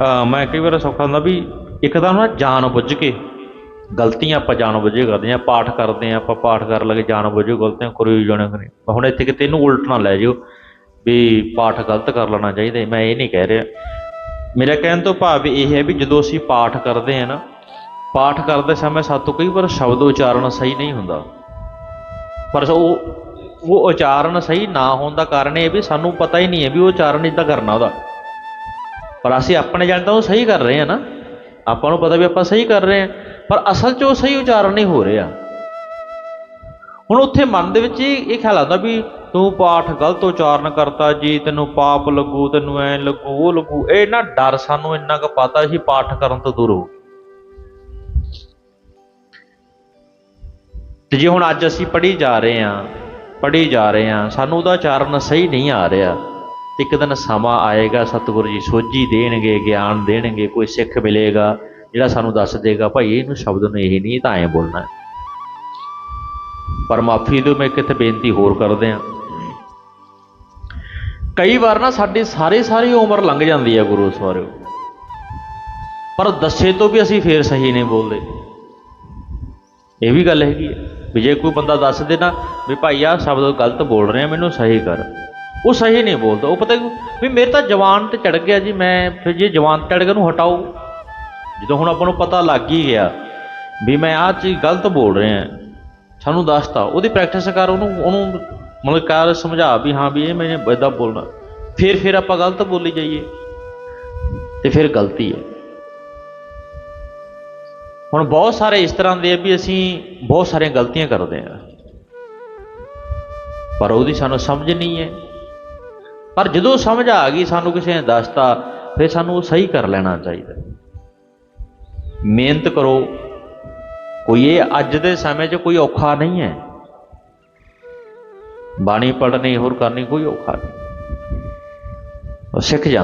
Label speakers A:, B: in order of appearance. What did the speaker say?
A: ਮੈਂ ਕਈ ਵਾਰ ਸੌਖਾ ਹੁੰਦਾ ਵੀ ਇੱਕ ਤਾਂ ਨਾ ਜਾਣ ਬੁੱਝ ਕੇ ਗਲਤੀਆਂ ਆਪਾਂ ਜਾਣ ਬੁੱਝ ਕੇ ਕਰਦੇ ਹਾਂ, ਪਾਠ ਕਰਦੇ ਹਾਂ, ਆਪਾਂ ਪਾਠ ਕਰਨ ਲੱਗੇ ਜਾਣ ਬੁੱਝ ਕੇ ਗਲਤੀਆਂ ਕਰੀ ਜਾਣਾ ਕਰੀ। ਹੁਣ ਇੱਥੇ ਕਿਤੇ ਇਹਨੂੰ ਉਲਟ ਨਾ ਲੈ ਜਿਓ ਵੀ ਪਾਠ ਗਲਤ ਕਰ ਲੈਣਾ ਚਾਹੀਦਾ ਮੈਂ ਇਹ ਨਹੀਂ ਕਹਿ ਰਿਹਾ। ਮੇਰਾ ਕਹਿਣ ਤੋਂ ਭਾਵ ਇਹ ਹੈ ਵੀ ਜਦੋਂ ਅਸੀਂ ਪਾਠ ਕਰਦੇ ਹਾਂ ਨਾ, ਪਾਠ ਕਰਦੇ ਸਮੇਂ ਸਾਤੋਂ ਕਈ ਵਾਰ ਸ਼ਬਦ ਉਚਾਰਨ ਸਹੀ ਨਹੀਂ ਹੁੰਦਾ। ਪਰ ਉਹ ਉਹ ਉਚਾਰਨ ਸਹੀ ਨਾ ਹੋਣ ਦਾ ਕਾਰਨ ਇਹ ਵੀ ਸਾਨੂੰ ਪਤਾ ਹੀ ਨਹੀਂ ਹੈ ਵੀ ਉਹ ਉਚਾਰਨ ਇਦਾਂ ਕਰਨਾ ਉਹਦਾ। ਪਰ ਅਸੀਂ ਆਪਣੇ ਜਾਣ ਤਾਂ ਉਹ ਸਹੀ ਕਰ ਰਹੇ ਹਾਂ ਨਾ। ਆਪਾਂ ਨੂੰ ਪਤਾ ਵੀ ਆਪਾਂ ਸਹੀ ਕਰ ਰਹੇ ਹਾਂ, ਪਰ ਅਸਲ 'ਚ ਉਹ ਸਹੀ ਉਚਾਰਨ ਨਹੀਂ ਹੋ ਰਿਹਾ। ਹੁਣ ਉੱਥੇ ਮਨ ਦੇ ਵਿੱਚ ਇਹ ਇਹ ਖਿਆਲ ਆਉਂਦਾ ਵੀ ਤੂੰ ਪਾਠ ਗਲਤ ਉਚਾਰਨ ਕਰਤਾ ਜੀ ਤੈਨੂੰ ਪਾਪ ਲੱਗੂ, ਤੈਨੂੰ ਐ ਲੱਗੂ, ਉਹ ਲੱਗੂ। ਇਹ ਨਾ ਡਰ ਸਾਨੂੰ ਇੰਨਾ ਕੁ ਪਤਾ ਸੀ ਪਾਠ ਕਰਨ ਤੋਂ ਦੂਰ। ਹੋ ਤੇ ਜੇ ਹੁਣ ਅੱਜ ਅਸੀਂ ਪੜ੍ਹੀ ਜਾ ਰਹੇ ਹਾਂ, ਪੜ੍ਹੀ ਜਾ ਰਹੇ ਹਾਂ, ਸਾਨੂੰ ਉਹਦਾ ਉਚਾਰਨ ਸਹੀ ਨਹੀਂ ਆ ਰਿਹਾ। ਇੱਕ ਦਿਨ ਸਮਾਂ ਆਏਗਾ, ਸਤਿਗੁਰੂ ਜੀ ਸੋਝੀ ਦੇਣਗੇ, ਗਿਆਨ ਦੇਣਗੇ, ਕੋਈ ਸਿੱਖ ਮਿਲੇਗਾ, ਜਿਹੜਾ ਸਾਨੂੰ ਦੱਸ ਦੇਗਾ, ਭਾਈ ਇਹਨੂੰ ਸ਼ਬਦ ਨੂੰ ਇਹ ਨਹੀਂ ਤਾਂ ਐਂ ਬੋਲਣਾ। ਪਰ ਮਾਫੀ ਦਿਓ ਮੈਂ ਕਿਤੇ ਬੇਨਤੀ ਹੋਰ ਕਰਦੇ ਹਾਂ। ਕਈ ਵਾਰ ਨਾ ਸਾਡੀ ਸਾਰੀ ਸਾਰੀ ਉਮਰ ਲੰਘ ਜਾਂਦੀ ਹੈ ਗੁਰੂ ਸਵਾਰਿਓ। ਪਰ ਦੱਸੇ ਤੋਂ ਵੀ ਅਸੀਂ ਫੇਰ ਸਹੀ ਨਹੀਂ ਬੋਲਦੇ। ਇਹ ਵੀ ਗੱਲ ਹੈਗੀ ਹੈ ਵੀ ਜੇ ਕੋਈ ਬੰਦਾ ਦੱਸ ਦੇ ਨਾ ਵੀ ਭਾਈ ਆਹ ਸ਼ਬਦ ਗਲਤ ਬੋਲ ਰਿਹਾ, ਮੈਨੂੰ ਸਹੀ ਕਰ। ਉਹ ਸਹੀ ਨਹੀਂ ਬੋਲਦਾ। ਉਹ ਪਤਾ ਵੀ ਮੇਰੇ ਤਾਂ ਜਵਾਨ ਤੇ ਚੜ ਗਿਆ ਜੀ, ਮੈਂ ਫਿਰ ਜੇ ਜਵਾਨ ਤੇ ਚੜ ਗਿਆ ਨੂੰ ਹਟਾਓ। ਜਦੋਂ ਹੁਣ ਆਪਾਂ ਨੂੰ ਪਤਾ ਲੱਗ ਹੀ ਗਿਆ ਵੀ ਮੈਂ ਆਹ ਚੀਜ਼ ਗਲਤ ਬੋਲ ਰਿਹਾ। ਸਾਨੂੰ ਦੱਸਤਾ। ਉਹਦੀ ਪ੍ਰੈਕਟਿਸ ਕਰ, ਉਹਨੂੰ ਉਹਨੂੰ ਮਤਲਬ ਕਰ, ਸਮਝਾ ਵੀ ਹਾਂ ਵੀ ਇਹ ਮੈਨੇ ਇਦਾਂ ਬੋਲਣਾ। ਫਿਰ ਫਿਰ ਆਪਾਂ ਗਲਤ ਬੋਲੀ ਜਾਈਏ। ਤੇ ਫਿਰ ਗਲਤੀ ਹੈ। ਹੁਣ ਬਹੁਤ ਸਾਰੇ ਇਸ ਤਰ੍ਹਾਂ ਦੇ ਆ ਵੀ ਅਸੀਂ ਬਹੁਤ ਸਾਰੀਆਂ ਗਲਤੀਆਂ ਕਰਦੇ ਆ ਪਰ ਉਹਦੀ ਸਾਨੂੰ ਸਮਝ ਨਹੀਂ ਹੈ। ਪਰ ਜਦੋਂ ਸਮਝ ਆ ਗਈ, ਸਾਨੂੰ ਕਿਸੇ ਨੇ ਦੱਸਤਾ, ਫਿਰ ਸਾਨੂੰ ਉਹ ਸਹੀ ਕਰ ਲੈਣਾ ਚਾਹੀਦਾ ਮਿਹਨਤ ਕਰੋ। ਕੋਈ ਇਹ ਅੱਜ ਦੇ ਸਮੇਂ 'ਚ ਕੋਈ ਔਖਾ ਨਹੀਂ ਹੈ। ਬਾਣੀ ਪੜ੍ਹਨੀ ਹੋਰ ਕਰਨੀ ਕੋਈ ਔਖਾ ਨਹੀਂ। ਉਹ ਸਿੱਖ ਜਾ